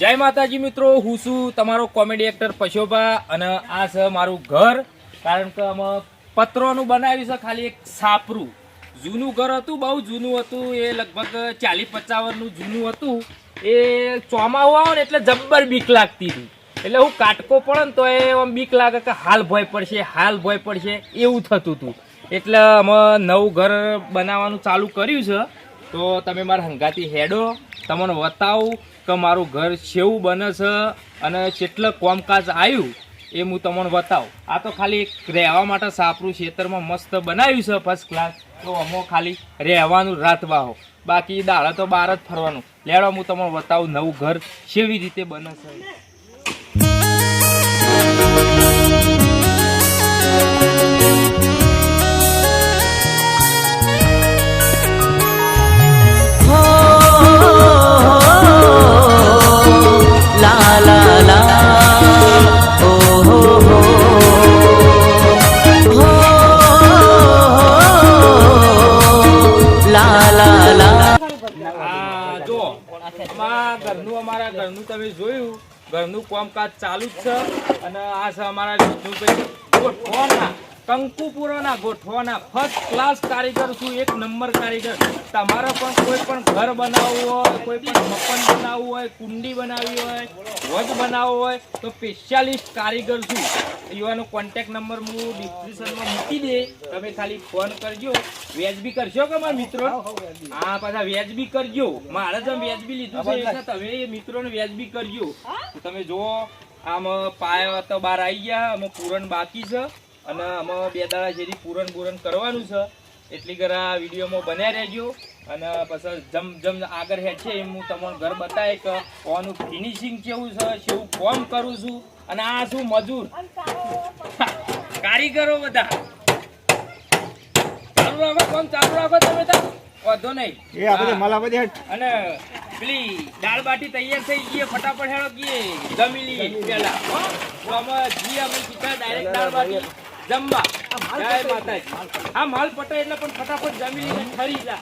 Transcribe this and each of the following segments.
જય માતાજી મિત્રો, હું છું તમારો કોમેડી એક્ટર પશોભા અને આ છે મારું ઘર. કારણ કે અમે પત્રોનું બનાવ્યું છે ખાલી એક સાપરું જૂનું ઘર હતું, બહુ જૂનું હતું. એ લગભગ ચાલીસ પચાવનનું જૂનું હતું. એ ચોમાવું આવે ને એટલે જબ્બર બીક લાગતી હતી. એટલે હું કાટકો પડે ને તો એ આમ બીક લાગે કે હાલ ભય પડશે, હાલ ભય પડશે. એવું થતું હતું. એટલે અમે નવું ઘર બનાવવાનું ચાલુ કર્યું છે. તો તમે મારા હંગાતી હેડો. તમને બતાવું. કે મારું ઘર છેવું બને છે અને કેટલા કોમકાજ આવ્યું એ હું તમને બતાવું. આ તો ખાલી રહેવા માટે સાપરું ખેતરમાં મસ્ત બનાવ્યું છે ફર્સ્ટ ક્લાસ તો અમો ખાલી રહેવાનું રાત વાહો બાકી દાડા તો બહાર જ ફરવાનું. લેવા હું તમને બતાવું, નવું ઘર કેવી રીતે બને છે. તમે જોયું ઘરનું કામકાજ ચાલુ જ છે. અને આ છે અમારા વિષ્ણુભાઈ. ગોઠવાના કંકુપુરોના ગોઠવાના ફર્સ્ટ ક્લાસ કારીગર છું એક નંબર કારીગર. તમારો પણ કોઈ પણ ઘર બનાવવું હોય કોઈ પણ મકાન બનાવવું હોય કુંડી બનાવવી હોય વજ બનાવવો હોય તો સ્પેશિયાલિસ્ટ કારીગર છું. યુવાનો કોન્ટેક્ટ નંબર હું ડિસ્ક્રિપ્શનમાં મૂકી દે. તમે ખાલી ફોન કરજો. વ્યાજબી કરશો કે મારા મિત્રો? હા પાછા વ્યાજબી કરજો. મારે તો વ્યાજબી લીધું છે. તમે એ મિત્રોને વ્યાજબી કરજો. તમે જુઓ આમ પાયા તો બહાર આવી ગયા અમે પૂરણ બાકી છે. અને આમાં બે દાડા જેથી પૂરણ પૂરણ કરવાનું છે. એટલી ઘરા વિડીયોમાં બન્યા રહેજો. અને પછી જમ જમ આગળ હે છે એમ હું તમને ઘર બતાવે કે ઓનું ફિનિશિંગ કેવું છે કેવું કોમ કરું છું અને આ શું મજૂર? કારીગરો બધા. ચાલુ રાખો કોમ ચાલુ રાખો તમે તો. વાંધો નહીં. એ આપણે. મલા બધી અને પેલી દાળ બાટી તૈયાર થઈ ગઈ ફટાફટ હેડો ગઈ જમી લઈએ પેલા અમે જી અમે ડાયરેક્ટ દાળ બાટી. જમવા. જય માતાજી. હા માલ પટાય એટલે પણ ફટાફટ જમી લઈને ઠરી જા.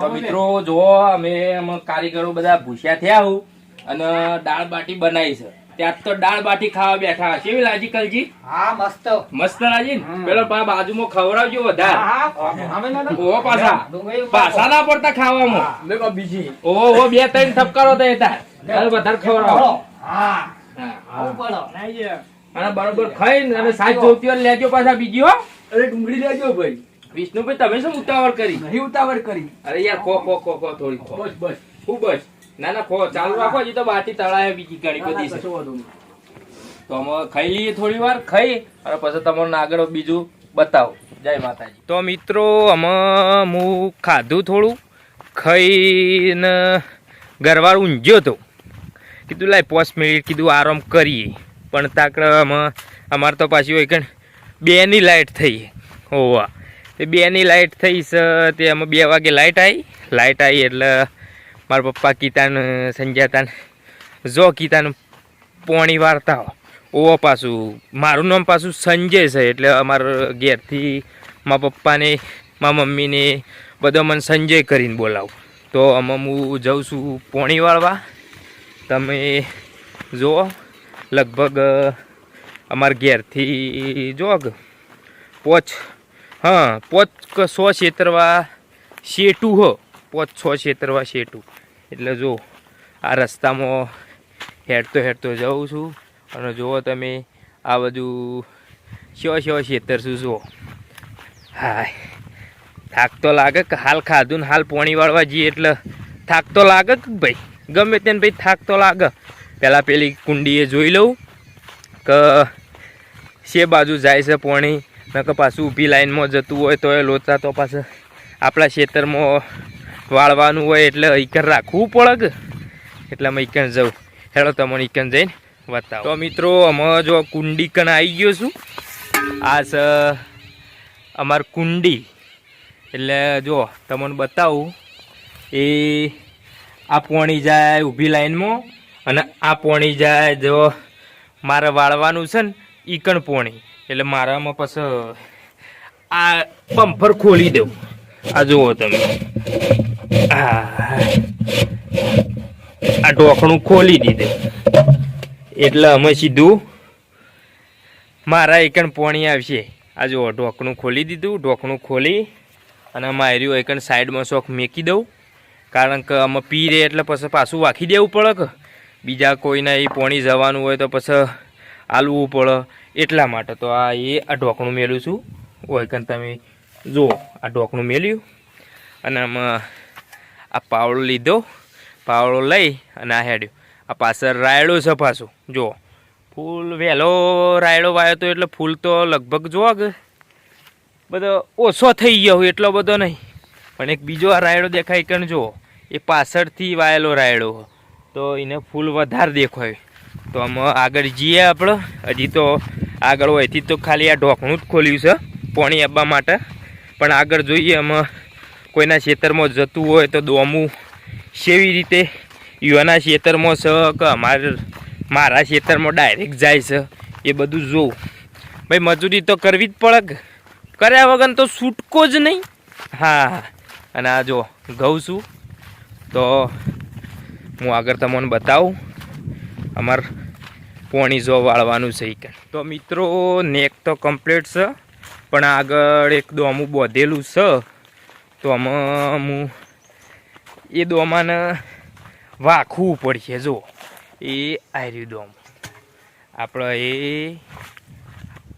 તો મિત્રો જો અમે અમે કારીગરો બધા ભૂસ્યા થયા હું અને દાળ બાટી બનાવી છે. ત્યાં તો દાળ બાટી ખાવા બેઠા કેવી લાજી કલજી? હા મસ્ત. મસ્ત લાજી પેલો પા બાજુમાં ખવડાવજો વધારે. અમે ઓહો પાછા. પાછા ના પડતા ખાવામાં. બીજી. ઓહો બે ત્રણ થપકારો તો હતા. વધારે ખવડાવો. હા. હા. અને બરોબર ખાઈ અને સાત જોતી લેજો પાછા બીજી હો. અરે ડુંગળી લેજો ભાઈ. વિષ્ણુભાઈ તમે શું ઉતાવળ કરી? નહીં ઉતાવળ કરી. અરે યાર ખો ખો ખો ખો થોડી ખો. બસ બસ. ખૂબ જ ના ના ખો ચાલુ રાખો હજી તો બાટી તળાય બીજી ઘણી બધી છે. તો અમે ખાઈ લઈએ થોડી વાર ખાઈ અને પછી તમને આગળ બીજું બતાવો. જય માતાજી. તો મિત્રો અમે હું ખાધું થોડું ખાઈને ગરવાર ઊંઝ્યો તો. કીધું લાય પાંચ મિનિટ કીધું આરામ કરીએ. પણ તાકડામાં અમે અમારે તો પાછી હોય કે બેની લાઇટ થઈ. હોવા. તે બેની લાઇટ થઈ છે, તે અમે બે વાગે લાઇટ આવી લાઇટ આવી એટલે મારા પપ્પા કીતાન સંજ્યાતાન જો કીતાન પોણી વાર્તા ઓવો પાછું, મારું નામ પાછું સંજય છે, એટલે અમારા ઘેરથી મારા પપ્પાને મારા મમ્મીને બધો મને સંજય કરીને બોલાવું. તો અમે હું જાઉં છું પોણી વાળવા. તમે જુઓ. લગભગ અમારા ઘેરથી જોગ, પોચ, હા, પોચ ક સો છેતરવા શેટું હો, પોચ સો છેતરવા શેટું. એટલે જો, આ રસ્તામાં હેડતો હેડતો જાઉં છું અને જુઓ તમે આ બધું શો શો છેતર છું જુઓ. હા થાક તો લાગે કે હાલ ખાધું ને હાલ પોણી વાળવા જઈએ એટલે થાક તો લાગે કે ભાઈ? ગમે તેને ભાઈ થાક તો લાગે. પહેલાં પેલી કુંડીએ જોઈ લઉં કે શે બાજુ જાય છે પોણી, નકર પાછું ઊભી લાઈનમાં જતું હોય તો એ લોચા તો પાછું આપણા ખેતરમાં વાળવાનું હોય એટલે ઈકર રાખવું પડે એટલે અમે ઈકણ જવું હેડો તમને ઈકણ જઈને બતાવો. તો મિત્રો, અમે જો કુંડી કણ આવી ગયો છું. આ છે અમાર કુંડી. એટલે જો તમને બતાવું, એ આ પોણી જાય ઊભી લાઈનમાં અને આ પોણી જાય જો મારે વાળવાનું છે ને ઈકણ પોણી. એટલે મારામાં પછી આ પંફર ખોલી દઉં. આ જુઓ તમે. આ ઢોકણું ખોલી દીધું. એટલે અમે સીધું મારા એકણ પોણી આવશે. આ જુઓ, ઢોકણું ખોલી દીધું, ઢોકણું ખોલી અને માર્યું એકણ સાઈડમાં શોખ મેકી દઉં. કારણ કે અમે પી રે એટલે પછી પાછું વાખી દેવું પડે કે બીજા કોઈને એ પોણી જવાનું હોય તો પછી આલવું પડે એટલા માટે. તો આ એ આ ઢોકણું મેલું છું. ઓયકન તમે જુઓ, આ ઢોકણું મેલ્યું. અને આમાં આ પાવડો લીધો. પાવડો લઈ અને આ હેડ્યો. આ પાછળ રાયડો છે પાછું. જુઓ. ફૂલ વહેલો રાયડો વાયો તો એટલે ફૂલ તો લગભગ જોવા કે બધો ઓછો થઈ ગયો હોય એટલો બધો નહીં. પણ એક બીજો આ રાયડો દેખાય કે જુઓ. એ પાછળથી વાયેલો રાયડો. તો એને ફૂલ વધારે દેખાય. તો અમે આગળ જઈએ આપણે. હજી તો આગળ હોયથી તો ખાલી આ ઢોકણું જ ખોલ્યું છે, પોણી આપવા માટે. પણ આગળ જોઈએ આમાં કોઈના ખેતરમાં જતું હોય તો દોમું કેવી રીતે યુવાના ખેતરમાં છે કે અમારે મારા ખેતરમાં ડાયરેક્ટ જાય છે, એ બધું જોઉં ભાઈ, મજૂરી તો કરવી જ પડે. કર્યા વગર તો છૂટકો જ નહીં. હા. અને આ જો ઘઉં છું. તો હું આગળ તમને બતાવું. અમાર પોણી જો વાળવાનું છે ઈ તો મિત્રો, નેક તો કમ્પ્લીટ છે, પણ આગળ એક દોમું બોધેલું છે. તો આમાં હું એ દોમાને વાખવું પડશે, જો. એ આર્યું દોમ. આપણે એ,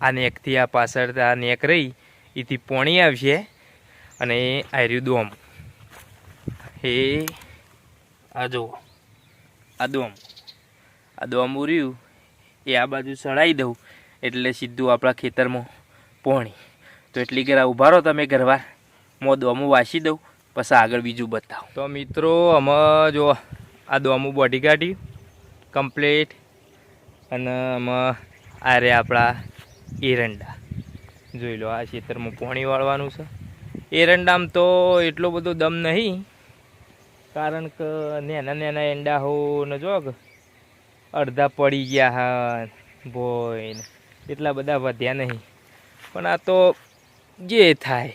આ નેકથી આ પાછળ આ નેક રહી, એથી પોણી આવશે અને એ આર્યું દોમ. એ આ જુઓ આ દોમ આ દોમ ઉર્યું એ આ બાજુ ચડાવી દઉં, એટલે સીધું આપણા ખેતરમાં પહોણી તો એટલી ઘર ઊભા રહો તમે ઘરવાર. મો દોમું વાસી દઉં, પછી આગળ બીજું બતાવો. તો મિત્રો અમે જો આ દોમું બોડી કાઢી, કમ્પ્લીટ, અને અમે આ રે આપણા એરંડા. જોઈ લો, આ ખેતરમાં પોણી વાળવાનું છે. એરંડામાં તો એટલો બધો દમ નહીં કારણ કે નાના નાના એંડા હો ને જો અડધા પડી ગયા હા ભોય ને એટલા બધા વધ્યા નહીં. પણ આ તો જે થાય.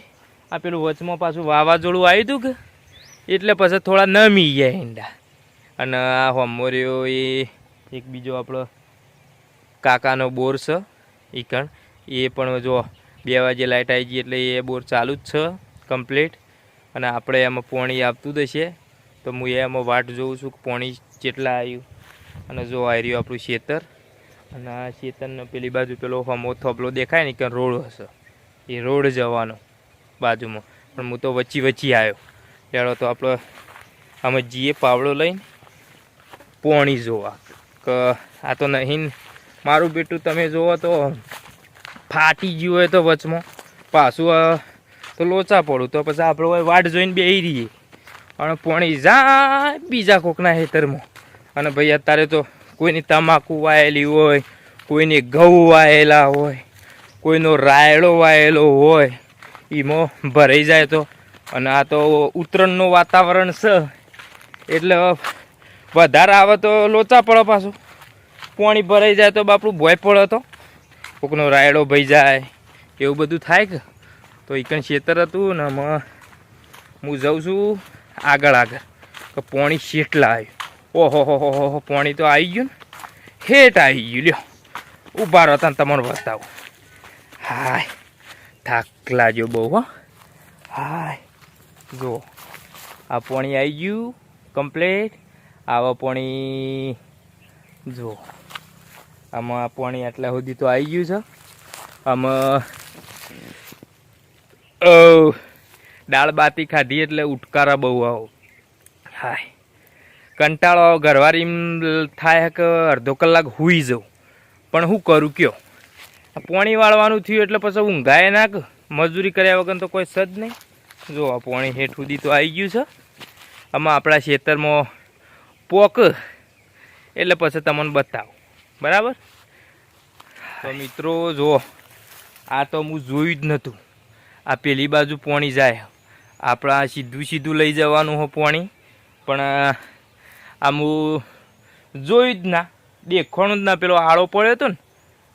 આ પેલું વચમાં પાછું વાવાઝોડું આવ્યું હતું કે? એટલે પછી થોડા નમી ગયા ઈંડા અને આ હોમોરિયો એ એક બીજો આપણો કાકાનો બોર છે એ એ પણ જો બે વાગે લાઇટ આવી ગઈ એટલે એ બોર ચાલુ જ છે, કમ્પ્લીટ. અને આપણે એમાં પોણી આપતું જ હશે. તો હું એમાં વાટ જોઉં છું કે પોણી કેટલા આવ્યું અને જો આવી રહ્યું આપણું ખેતર અને આ ખેતરને પેલી બાજુ પેલો હમો થોપલો દેખાય ને કે રોડ હશે. એ રોડ જવાનો બાજુમાં. પણ હું તો વચ્ચી વચ્ચી આવ્યો ત્યારે તો આપણે, અમે જઈએ પાવડો લઈને પોણી જોવા. કે, આ તો નહીં મારું બેટું તમે જુઓ તો ફાટી ગયું હોય તો વચમાં. પાછું તો લોચા પડું. તો પછી આપણે વાટ જોઈને બેસી રહીએ. અને પોણી જાય બીજા કોકના હેતરમાં અને ભાઈ અત્યારે તો કોઈની તમાકુ વાયેલી હોય, કોઈની ઘઉં વાયેલા હોય, કોઈનો રાયડો વાયેલો હોય એમાં ભરાઈ જાય તો. અને આ તો ઉત્તરાયણનું વાતાવરણ છે. એટલે વધારે આવે તો લોચા પડે પાછું. પાણી ભરાઈ જાય તો બાપડું ભોય પડે તો. કોકનો રાયડો ભઈ જાય એવું બધું થાય કે. તો એ કંઈ ખેતર હતું ને હું જાઉં છું. આગળ આગળ. કે પાણી શેટલા આવ્યું ઓહો હો હો હો પાણી તો આવી ગયું ને? હેઠ આવી ગયું. લ્યો ઊભા રહો તને તમને બતાવો. હાય થાક લાગ્યો બહુ હો. હાય જુઓ આ પાણી આવી ગયું કમ્પ્લીટ આવા પાણી જુઓ આમાં પાણી આટલા સુધી તો આવી ગયું છે. આમાં અ, દાળ બાતી ખાધી એટલે ઉટકારા બહુ આવો. હાય. કંટાળો ઘરવારી થાય કે અડધો કલાક હુઈ જાઉં પણ હું કરું કયો? પોણી વાળવાનું થયું એટલે પછી ઊંઘાય નાક મજૂરી કર્યા વગર તો કોઈ સજ નહીં. જો, આ પોણી હેઠ સુધી તો આવી ગયું છે. આમાં આપણા ખેતરમાં પોક એટલે પછી તમને બતાવો. બરાબર? તો મિત્રો, જો, આ તો હું જોયું જ નહોતું આ પેલી બાજુ પોણી જાય. આપણા સીધું સીધું લઈ જવાનું હો પોણી. પણ આમ જોયું જ ના. દેખવાનું જ ના. પેલો આળો પડ્યો હતો ને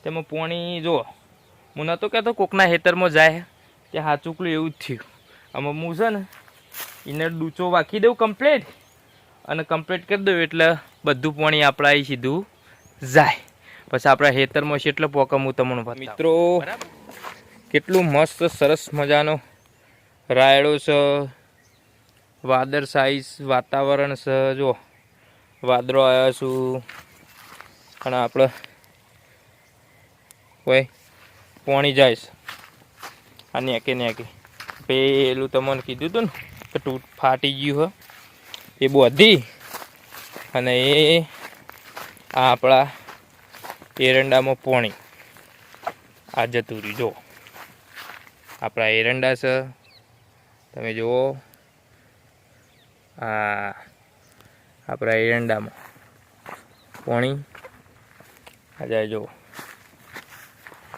તેમાં પોણી જો હું નહોતો કહેતો કોકના હેતરમાં જાય ત્યાં હાચુકલું એવું જ થયું. આમાં હું છે ને એને ડૂચો વાંકી દઉં કમ્પ્લેટ અને કમ્પ્લેટ કરી દઉં એટલે બધું પાણી આપણા એ સીધું જાય. પછી આપણા હેતરમાં છે એટલે પોકમ હું તમને મિત્રો કેટલું મસ્ત સરસ મજાનો રાયડો છે, વાદળ સાઈઝ વાતાવરણ છે, જો વાદળો આવ્યા છું. અને આપણે કોઈ પોણી જાય છે. આ નેકે નેકે. પેલું તમને કીધું હતું ને કે તૂટ ફાટી ગયું હ. એ બધી અને એ આ આપણા એરંડામાં પોણી. આ જતું રહ્યું, જો. આપણા એરંડા છે તમે જુઓ આ આપણા એરંડામાં પોણી. આજે જુઓ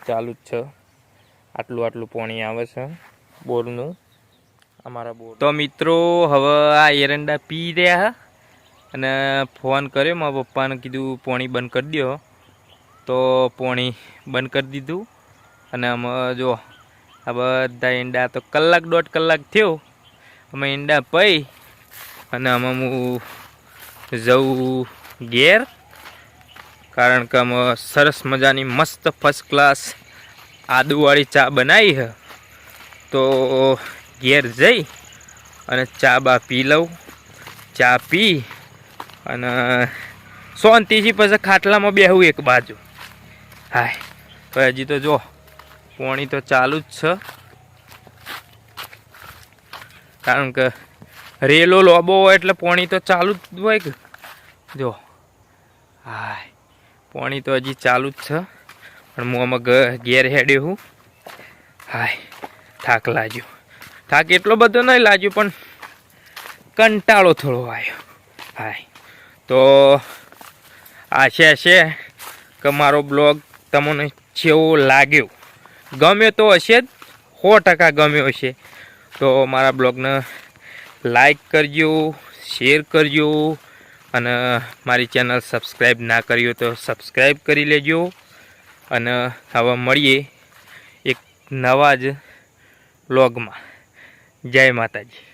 ચાલુ જ છે. આટલું આટલું પોણી આવે છે બોરનું. અમારા બોર. તો મિત્રો, હવે આ એરંડા પી રહ્યા અને ફોન કર્યો, મારા પપ્પાને કીધું પોણી બંધ કરી દો તો પોણી બંધ કરી દીધું. અને અમે જો આ બધા ઈંડા તો કલાક દોઢ કલાક થયો. અમે ઈંડા પઈ અને અમે હું જવું ઘેર. કારણ કે અમે સરસ મજાની મસ્ત ફર્સ્ટ ક્લાસ આદુવાળી ચા બનાવી હ તો ઘેર જઈ અને ચા બા પી લઉં. ચા પી અને શાંતિથી પછી ખાટલામાં બેહું એક બાજુ. હાય હજી તો જો પોણી તો ચાલુ જ છે. કારણ કે રેલો લોબો હોય એટલે પોણી તો ચાલુ જ હોય કે? જો હા પોણી તો હજી ચાલુ જ છે. પણ હું આમાં ઘેર હેડ્યો હું. હાય, થાક લાગ્યો. થાક એટલો બધો નહીં લાગ્યો, પણ કંટાળો થોડો આવ્યો. હાય, તો આશા છે કે મારો બ્લોગ તમને જેવો લાગ્યો? ગમ્યો તો હશે જ. સો ટકા ગમ્યો હશે. તો મારા બ્લોગને લાઈક કરજો, શેર કરજો અને મારી ચેનલ સબસ્ક્રાઈબ ના કરી તો સબસ્ક્રાઈબ કરી લેજો. અને હવે મળીએ એક નવા જ બ્લોગમાં. જય માતાજી.